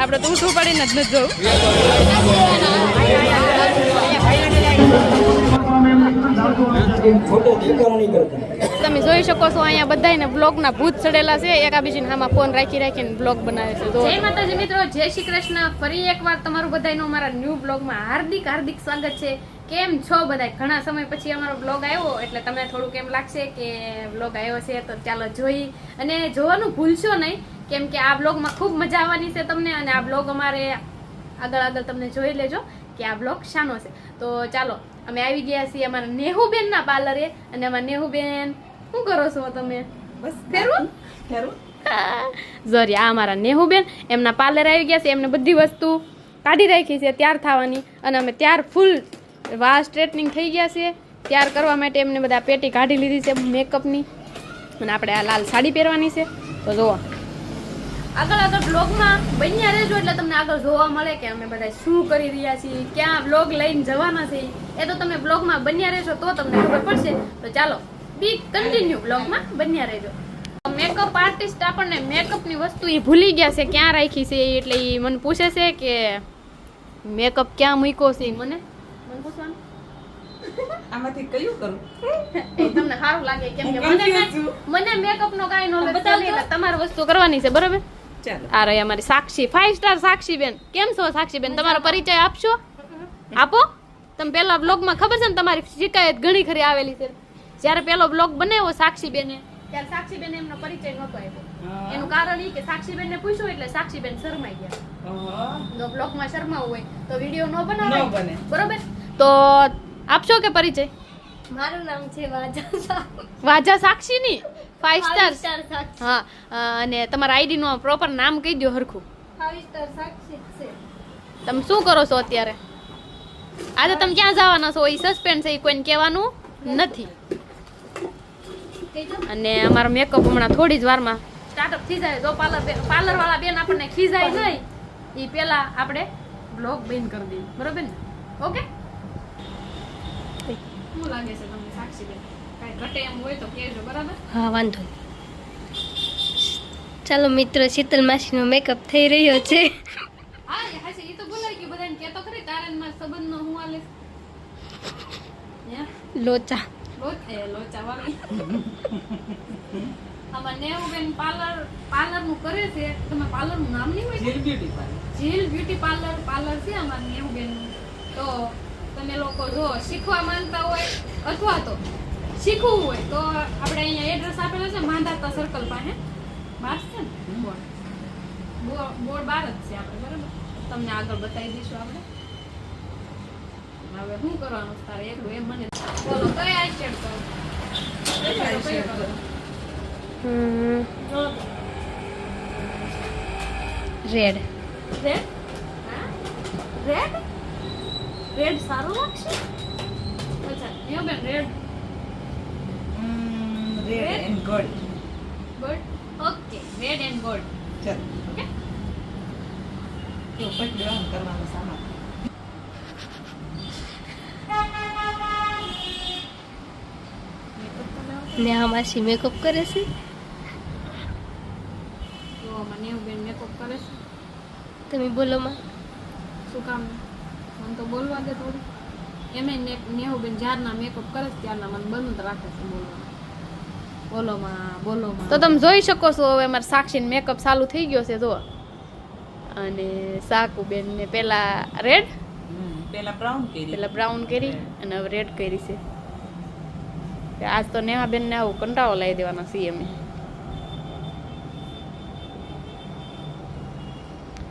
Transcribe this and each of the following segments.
આપણે તો શું પડીને જ નથી જવું તમે જોઈ શકો છો, અહીંયા બધાને બ્લોગના ભૂત ચડેલા છે. એકાબીજીને આમાં ફોન રાખી રાખીને બ્લોગ બનાવે છે. જય માતાજી મિત્રો, જય શ્રી કૃષ્ણ. ફરી એકવાર તમારું બધાનું અમારા ન્યૂ બ્લોગમાં હાર્દિક હાર્દિક સ્વાગત છે. કેમ છો બધા? ઘણા સમય પછી અમારો બ્લોગ આવ્યો, એટલે તમને થોડુંક એમ લાગશે કે બ્લોગ આવ્યો છે, તો ચાલો જોઈ. અને જોવાનું ભૂલશો નહીં કેમ કે આ બ્લોગમાં ખૂબ મજા આવવાની છે તમને અને આ બ્લોગ અમારે આગળ આગળ તમને જોઈ લેજો કે આ બ્લોગ શાનો છે. તો ચાલો અમે આવી ગયા છીએ અમારા નેહુબેન ના પાર્લરે અને અમારા નેહુબેન શું કરો છો તમે? બસ ફેરવું? જોરી આ અમારા નેહુબેન એમના પાર્લર આવી ગયા છે એમને બધી વસ્તુ કાઢી રાખી છે ત્યાર થવાની અને અમે ત્યાર ફૂલ વાળ સ્ટ્રેટનિંગ થઈ ગયા છે. ત્યાર કરવા માટે એમને બધા પેટી કાઢી લીધી છે મેકઅપની અને આપણે આ લાલ સાડી પહેરવાની છે. તો જુઓ. આગળ આગળ બ્લોગમાં બન્યા રહેજો એટલે તમને આગળ જોવા મળે કે અમે બધા શું કરી રહ્યા છીએ ક્યાં બ્લોગ લઈને જવાના છે એ તો તમે બ્લોગમાં બન્યા રહેશો તો તમને ખબર પડશે. તો ચાલો બી કન્ટિન્યુ બ્લોગમાં બન્યા રહેજો. મેકઅપ આર્ટિસ્ટ આપણને મેકઅપની વસ્તુ એ ભૂલી ગયા છે ક્યાં રાખી છે એટલે એ મને પૂછે છે કે મેકઅપ ક્યાં મૂક્યો છે મને? મને પૂછવાનું? આમાંથી કયું કરું? એ તમને સારું લાગે કેમ કે મને મને મેકઅપ નો કાંઈ નોલેજ નથી તમારે વસ્તુ કરવાની છે બરોબર? આ રહી અમારી સાક્ષી. ફાઈવ સ્ટાર સાક્ષી બેન. કેમ છો સાક્ષી બેન? તમારો પરિચય આપશો? આપો. તમે પેલા બ્લોગમાં ખબર છે ને તમારી શિકાયત ઘણી ખરી આવેલી છે. જ્યારે પેલો બ્લોગ બનાવ્યો સાક્ષી બેને ત્યારે સાક્ષી બેન એમનો પરિચય નહોતો આપ્યો. એનું કારણ એ કે સાક્ષી બેનને પૂછ્યું એટલે સાક્ષી બેન શરમાઈ ગયા. જો બ્લોગમાં શરમાવું હોય તો વીડિયો ન ન બનાવે બરોબર? તો આપશો કે પરિચય? મારું નામ છે વાજા વાજા સાક્ષીની? ફાઈવ સ્ટાર હા અને તમારા આઈડી નું પ્રોપર નામ કહી દો હરખું. ફાઈવ સ્ટાર સાક્ષી છે. તમે શું કરો છો અત્યારે? આજે તમે ક્યાં જવાના છો? એ સસ્પેન્ડ છે એ કોઈને કહેવાનું નથી. અને અમારો મેકઅપ હમણાં થોડી જ વારમાં સ્ટાર્ટઅપ થઈ જાય. જો પાર્લર પાર્લર વાળા બેન આપણને ખીજાય નહીં એ પહેલા આપણે બ્લોગ બંધ કરી દઈએ. બરોબર ને? ઓકે શું લાગે છે તમને સાક્ષી બેન? કાંઈ ઘટે એમ હોય તો કહેજો બરાબર? હા વાંધો ચાલો મિત્રો શીતલ માસીનો મેકઅપ થઈ રહ્યો છે. હા એ તો બોલાય કે બધાને કહેતો ખરી તારા ને સંબંધનો હું હાલે? હે? લોચા. લોચ લોચા વાળી આમાં નેવુબેન પાર્લર પાર્લરનું કરે છે. તમે પાર્લરનું નામ નહીં હોય? Jeel beauty parlour Jeel beauty parlour parlour છે અમારા નેવુબેન તો તમે લોકો જો શીખવા માંગતા હોય અથવા તો શીખવું હોય તો આપણે અહીંયા એડ્રેસ આપેલો છે માંધાતા સર્કલ પાસે. બાર છે ને? બોર્ડ. બોર્ડ બાર જ છે આપણે બરાબર? તમને આગળ બતાવી દઈશું આપણે. હવે શું કરવાનું તારે એકલું? એમ મને બોલો કઈ આઈ શેડ કરો? રેડ રેડ રેડ રેડ સારો લાગશે? અચ્છા યો બેન red red and gold gold okay red and gold ચાલો. ઓકે તો પછી દેવાનું કરવાનો સામાન. ને હા માસી મેકઅપ કરે છે? તો મને બેન મેકઅપ કરે છે. તમે બોલો માં. શું કામ? મને તો બોલવા દે થોડું. એમે નેહુ બેન જ્યારના મેકઅપ કરે છે ત્યારના મને બંધ રાખે છે બોલવા. બોલોમાં બોલોમાં તો તમે જોઈ શકો છો હવે અમારે સાક્ષીને મેકઅપ ચાલુ થઈ ગયો છે જો. અને સાકુ બેન ને પેલા રેડ પેલા બ્રાઉન કરી. પેલા બ્રાઉન કરી અને હવે રેડ કરી છે. આજ તો નેહાબેન ને આવું કંટાળો લાવી દેવાના છીએ અમે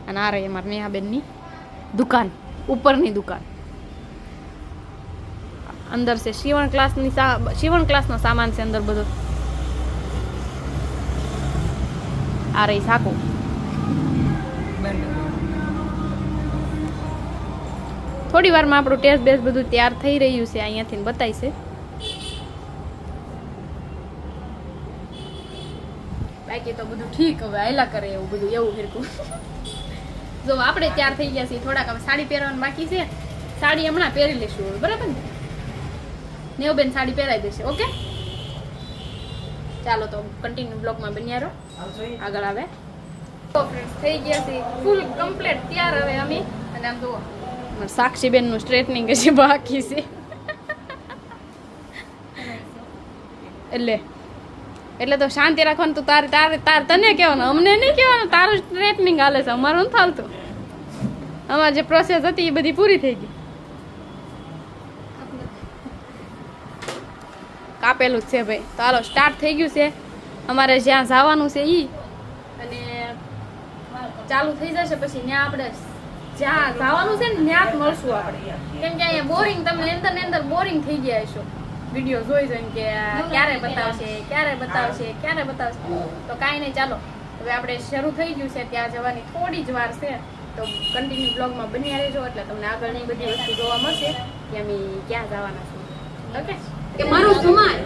અને આ રહી અમારી નેહાબેનની દુકાન. ઉપરની દુકાન. અંદર છે શિવણ ક્લાસની સીવણ ક્લાસનો સામાન છે અંદર બધો. આ રહી સાકો. થોડી વારમાં આપણું ટેસ્ટ બેસ્ટ બધું તૈયાર થઈ રહ્યું છે, અહીંયાથી બતાય છે. બાકી તો બધું ઠીક, હવે આયલા કરે એવું બધું, એવું ફેરકું. જો આપણે તૈયાર થઈ ગયા છીએ થોડાક હવે સાડી પહેરવાનું બાકી છે. સાડી હમણાં પહેરી લઈશું બરાબર ને? નેવબેન સાડી પહેરાવી દેશે ઓકે? ચાલો તો કન્ટિન્યુ બ્લોગમાં બન્યા રહો. આગળ આવે. તો friends, થઈ ગયા છે ફૂલ કમ્પ્લીટ તૈયાર હવે અમે. અને આમ જુઓ સાક્ષી નું સ્ટ્રેટનિંગ હજી બાકી છે. એટલે એટલે તો શાંતિ રાખવાનું તું તારે તારે તાર તને કહેવાનું, અમને નહીં કહેવાનું, તારું સ્ટ્રેટનિંગ હાલે છે, અમારું નથી હાલતું. અમારી જે પ્રોસેસ હતી એ બધી પૂરી થઈ ગઈ. કાપેલું જ છે ભાઈ. તો સ્ટાર્ટ થઈ ગયું છે. અમારે જ્યાં જવાનું છે ઈ. અને ચાલુ થઈ જશે પછી ત્યાં આપણે જ્યાં જવાનું છે ને ત્યાં જ મળશું આપણે. કેમ કે અહીંયા બોરિંગ તમને અંદર ને અંદર બોરિંગ થઈ ગયા હશો. વીડિયો જોઈ જોઈને કે ક્યારે બતાવશે ક્યારે બતાવશે ક્યારે બતાવશે? તો કાંઈ નહીં ચાલો. હવે આપણે શરૂ થઈ ગયું છે ત્યાં જવાની થોડી જ વાર છે. તો કન્ટિન્યુ બ્લોગમાં બન્યા રહેજો એટલે તમને આગળની બધી વસ્તુ જોવા મળશે કે અમે ક્યાં જવાના છીએ. ઓકે કે મારો સમાજ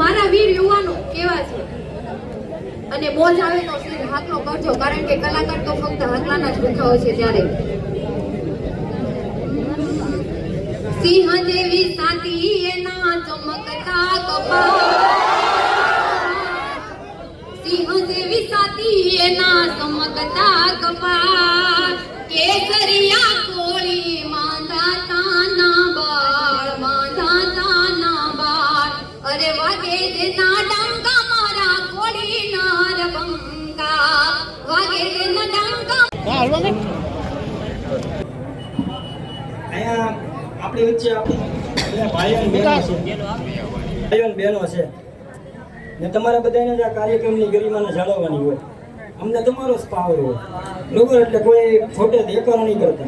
મારા વીર યુવાનો કેવા છે? અને બોજ આવે તો સીધ હાકલો કરજો કારણ કે કલાકાર તો ફક્ત હાકલાના જ હોય છે ત્યારે. સિંહ જેવી સાતી એના ચમકતા કપાળ. સિંહ જેવી સાતી એના ચમકતા કપાળ. કેસરિયા કોળી માંદા તાના બાળ માંદા તાના બાળ. અરે વાગે જે ડંકા આપણી વચ્ચે આપણી ભાઈઓ અને બહેનો છે. ભાઈઓ અને બહેનો છે. ને તમારા બધાને જ આ કાર્યક્રમની ગરિમાને જાળવવાની હોય. અમને તમારો જ પાવર હોય. બરોબર? એટલે કોઈ ખોટે દેખાડો નહીં કરતા.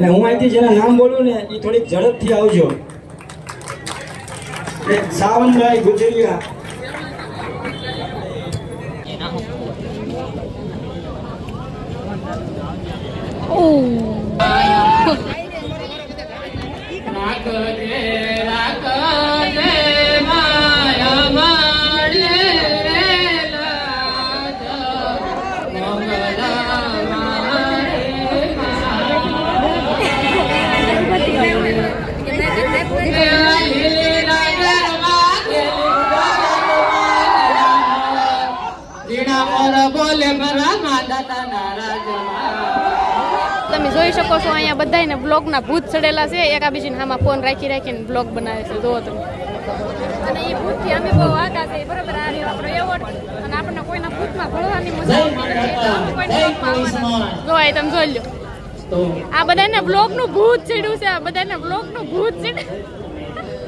ને હું અહીંથી જેના નામ બોલું ને એ થોડીક ઝડપથી આવજો. એક સાવનભાઈ ગુજરિયા. రాకదే రాక તમે જોઈ શકો છો અહીંયા બધાને બ્લોગના ભૂત ચડેલા છે. એકાબીજીને હામાં ફોન રાખી રાખીને બ્લોગ બનાવે છે. જુઓ તમે. અને એ ભૂતથી અમે બહુ આગા છે બરાબર? આ રહ્યો આપણો એવોર્ડ. અને આપણને કોઈના ભૂતમાં ભળવાની મજા. જો આ તમે જોઈ લો. આ બધાને બ્લોગનું ભૂત ચડ્યું છે. આ બધાને બ્લોગનું ભૂત ચડ્યું.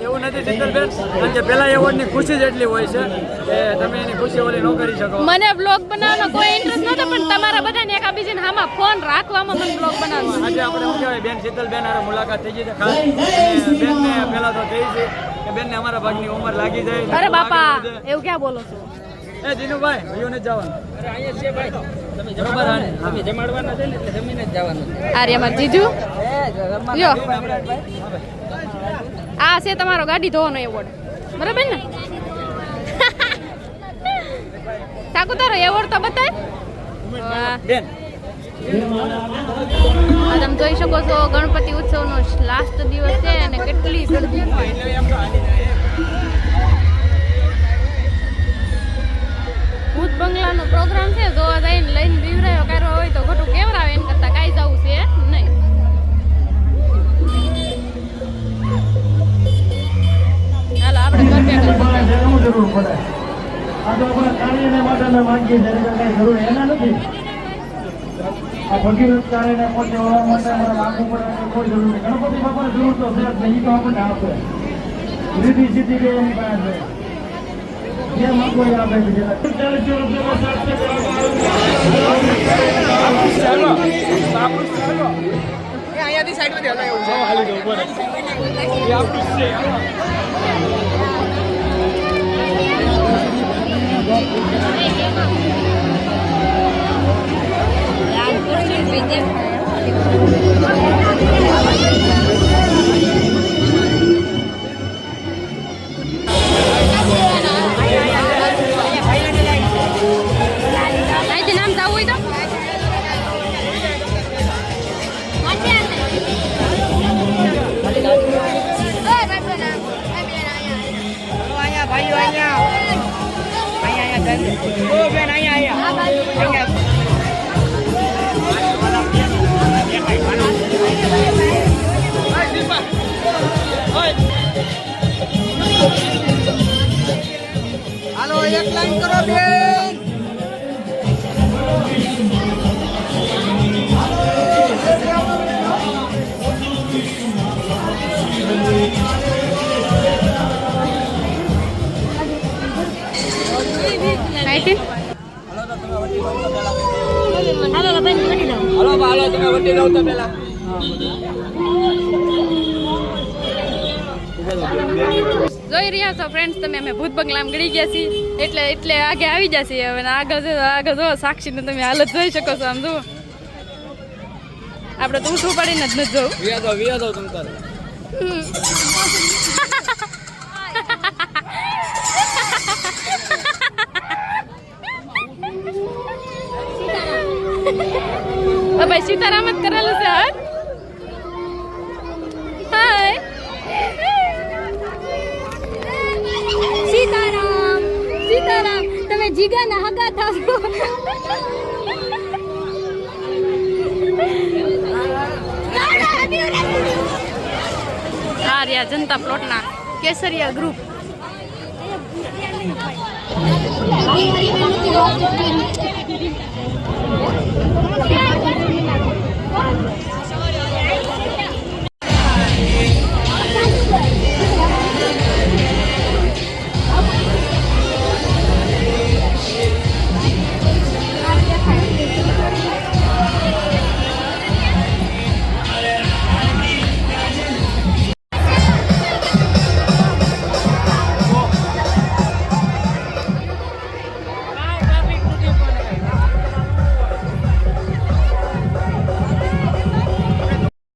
એવું નથી જીતલબેન કારણ કે પેલા એવોર્ડની ખુશી જ એટલી હોય છે કે તમે એની ખુશી ઓલી ન કરી શકો. મને બ્લોગ બનાવવાનો કોઈ ઇન્ટરેસ્ટ નતો પણ તમારા બધાને ને હામાં ફોન રાખવામાં મને બ્લોગ બનાવવાનો. આજે આપણે શું કહેવાય બેન શીતલબેન હારે મુલાકાત થઈ ગઈ છે. ખાસ બેનને પહેલા તો કહી છે કે બેનને અમારા ભાગની ઉંમર લાગી જાય અરે બાપા એવું ક્યાં બોલો છો? એ જીનુભાઈ ભાઈઓને ને જવાનું. બરોબર હાલે. જવાનું આર્યમાં જીજુ? લ્યો. આ છે તમારો ગાડી ધોવાનો એવોર્ડ બરાબર ને? સાકુ તારો એવોર્ડ તો બતાય. તમે જોઈ શકો છો ગણપતિ ઉત્સવનો લાસ્ટ દિવસ છે અને કેટલી ગરદી ભૂત અમે માંગીએ કઈ જરૂર એના નથી. આ ભગીરથ કાર્યને પહોંચવા માટે અમારે માંગવું પડે કોઈ જરૂર નહીં ગણપતિ બાપાને જરૂર તો છે જ નહીં તો આપણને આપે. રીતિ સીધી કે એની પાસે છે. જે માંગો એ આપે છે ચાલીસ રૂપિયા અહીંથી હાલો એક લાઈન કરો બેન અહીંથી હાલો ભાઈ કરી દઉં હાલો બા, હાલો તમે વટી રહો તો પેલા જોઈ રહ્યા છો ફ્રેન્ડ્સ તમે અમે ભૂત બંગલામાં ગળી ગયા છીએ. એટલે એટલે આગે આવી જશે હવે. આગળ આગળ જો સાક્ષીને તમે હાલત જોઈ શકો છો આમ જુઓ આપણે તો ઊંઠું પડીને જ નથી જોવું વિયા દો તમ તારે. ભાઈ સીતારામ જ કરેલું છે હા હાય સીતારામ સીતારામ તમે જીગાના હગા થાશો આ રહ્યા જનતા પ્લોટના કેસરિયા ગ્રુપ.